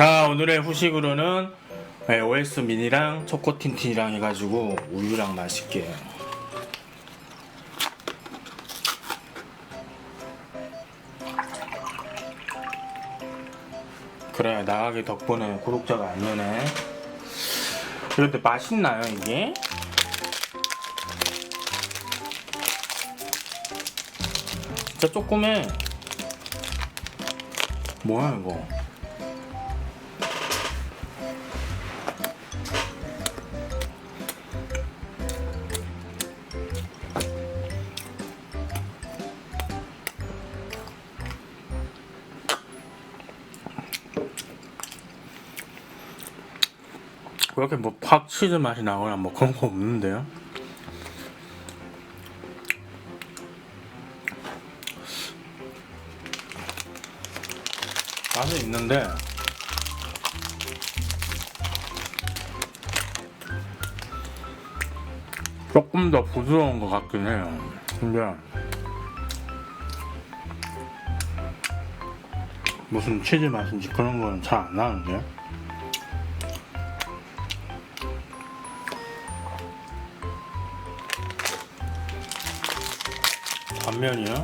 자 오늘의 후식으로는 네, OS 미니랑 초코틴틴이랑 해가지고 우유랑 맛있게. 그래 나가기 덕분에 구독자가 안 느네. 그런데 맛있나요 이게? 진짜 조그매. 뭐야 이거 그렇게 뭐 팍 치즈 맛이 나거나 뭐 그런 거 없는데요? 맛은 있는데 조금 더 부드러운 것 같긴 해요. 근데 무슨 치즈 맛인지 그런 거는 잘 안 나는데. 단면이요?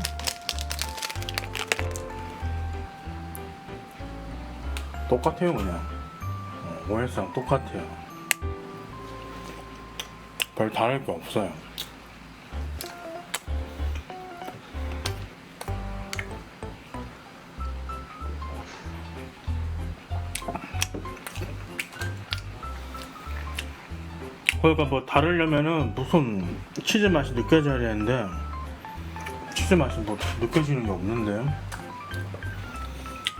똑같아요 그냥. 어, OS랑 똑같아요. 별 다를 게 없어요. 그러니까 뭐 다르려면은 무슨 치즈 맛이 느껴져야 되는데 치즈 맛이 뭐 느껴지는 게 없는데.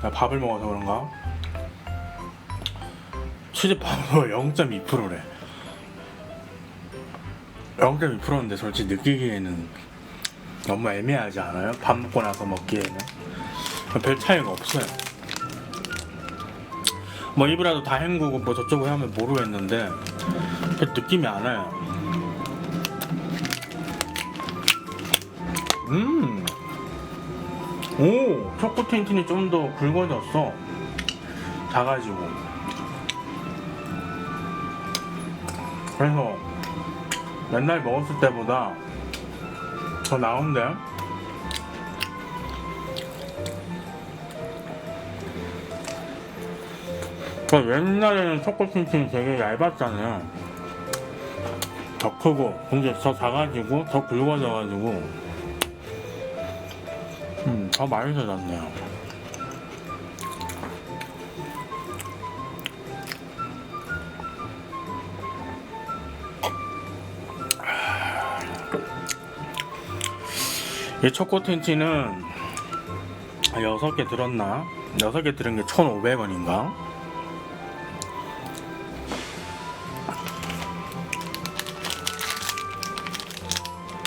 나 밥을 먹어서 그런가? 치즈 파우더 0.2%래. 0.2%인데 솔직히 느끼기에는 너무 애매하지 않아요? 밥 먹고 나서 먹기에는? 별 차이가 없어요. 뭐 입이라도 다 헹구고 뭐 저쪽을 하면 모르겠는데 별 느낌이 안 와요 음. 오, 초코 틴틴이 좀 더 굵어졌어. 작아지고. 그래서 맨날 먹었을 때보다 더 나은데? 그 옛날에는 초코 틴틴이 되게 얇았잖아요. 더 크고, 근데 더 작아지고, 더 굵어져가지고, 음, 더 맛있어졌네요. 이 초코 텐치는 6개 들었나? 6개 들은 게 1,500원인가?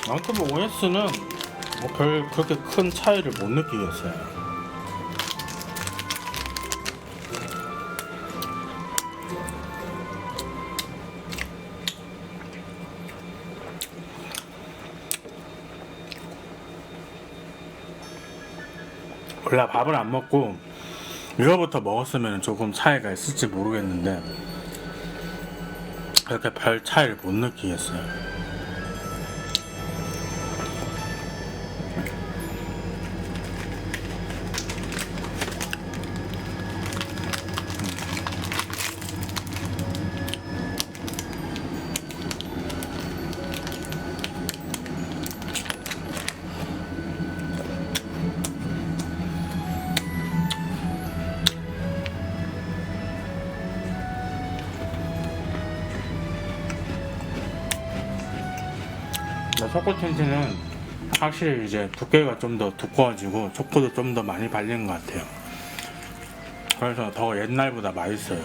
아무튼 뭐 OS는 뭐 별 그렇게 큰 차이를 못 느끼겠어요. 원래 밥을 안 먹고 이거부터 먹었으면 조금 차이가 있을지 모르겠는데 그렇게 별 차이를 못 느끼겠어요. 초코 텐트는 확실히 이제 두께가 좀 더 두꺼워지고 초코도 좀 더 많이 발린 것 같아요. 그래서 더 옛날보다 맛있어요.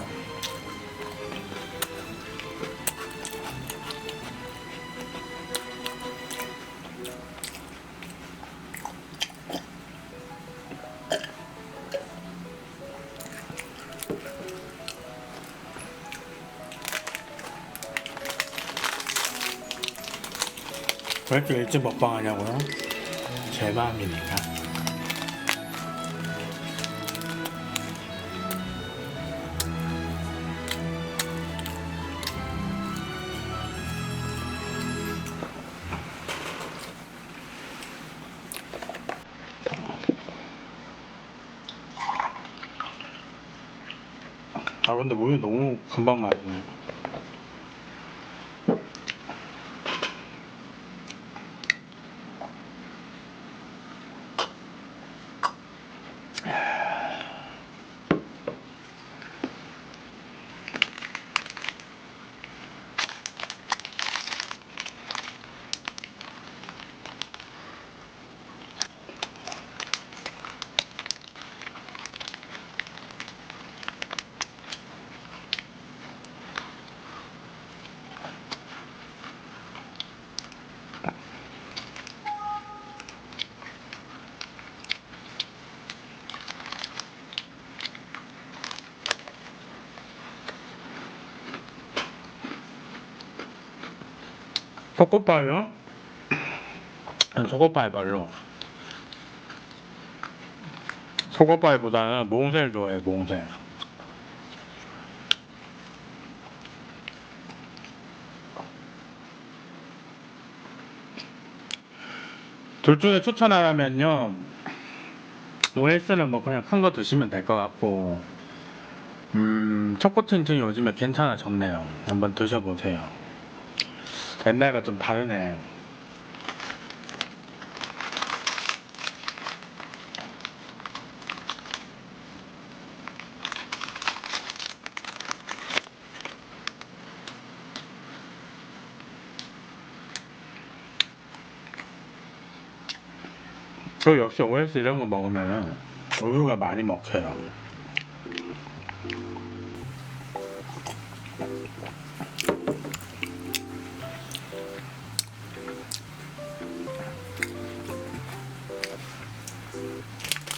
왜 이렇게 일찍 먹방하냐고요? 제 마음이니까. 아 근데 우유 너무 금방 가네. 초코파이요? 초코파이 별로. 초코파이보다는 몽쉘 좋아해, 몽쉘. 둘 중에 추천하라면요. OS는 뭐 그냥 큰 거 드시면 될 것 같고, 음, 초코틴틴 요즘에 괜찮아졌네요. 한번 드셔보세요. 옛날과 좀 다르네. 그 역시 OS 이런 거 먹으면은 우유가 많이 먹혀요.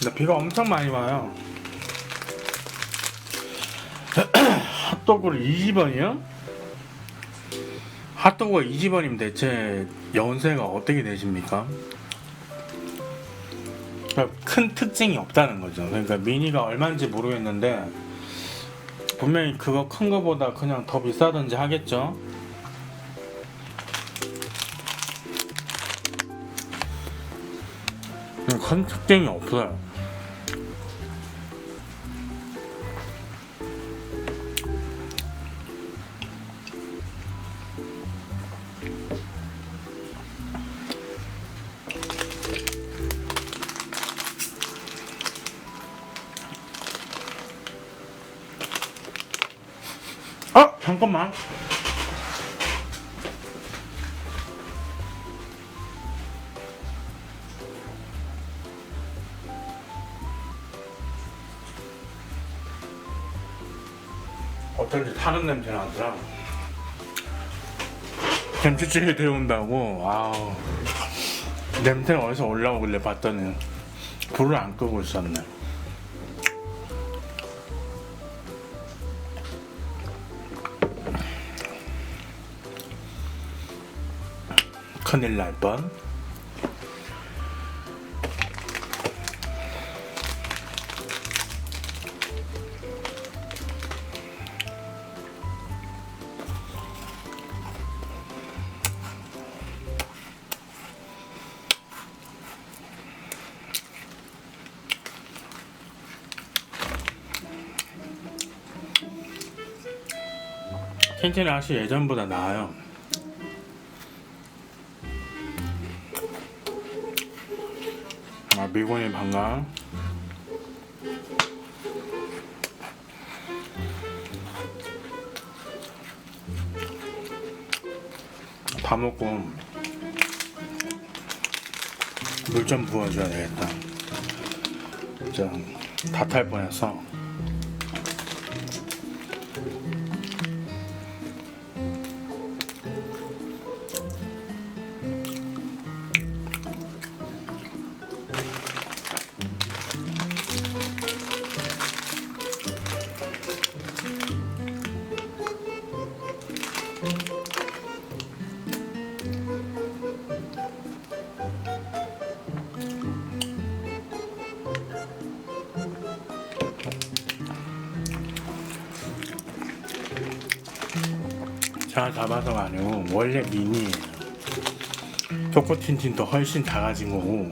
근데 비가 엄청 많이 와요. 핫도그를 20원이요? 핫도그가 20원이면 대체 연세가 어떻게 되십니까? 그러니까 큰 특징이 없다는 거죠. 그러니까 미니가 얼마인지 모르겠는데 분명히 그거 큰 거보다 그냥 더 비싸든지 하겠죠. 음, 큰 특징이 없어요. 잠깐만. 어쩐지 다른 냄새 나더라. 김치찌개 데운다고 아우 냄새가 어디서 올라오길래 봤더니 불을 안 끄고 있었네. 큰일 날 뻔. 캔틴 아시 예전보다 나아요. 아, 미곤이 반가. 다 먹고 물 좀 부어줘야 되겠다. 진짜 다 탈 뻔했어. 제가 잡아서가 아니고 원래 미니예요. 초코틴틴도 훨씬 작아진 거고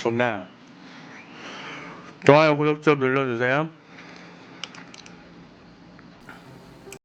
아, 좋네. 좋아요, 구독 좀 눌러주세요.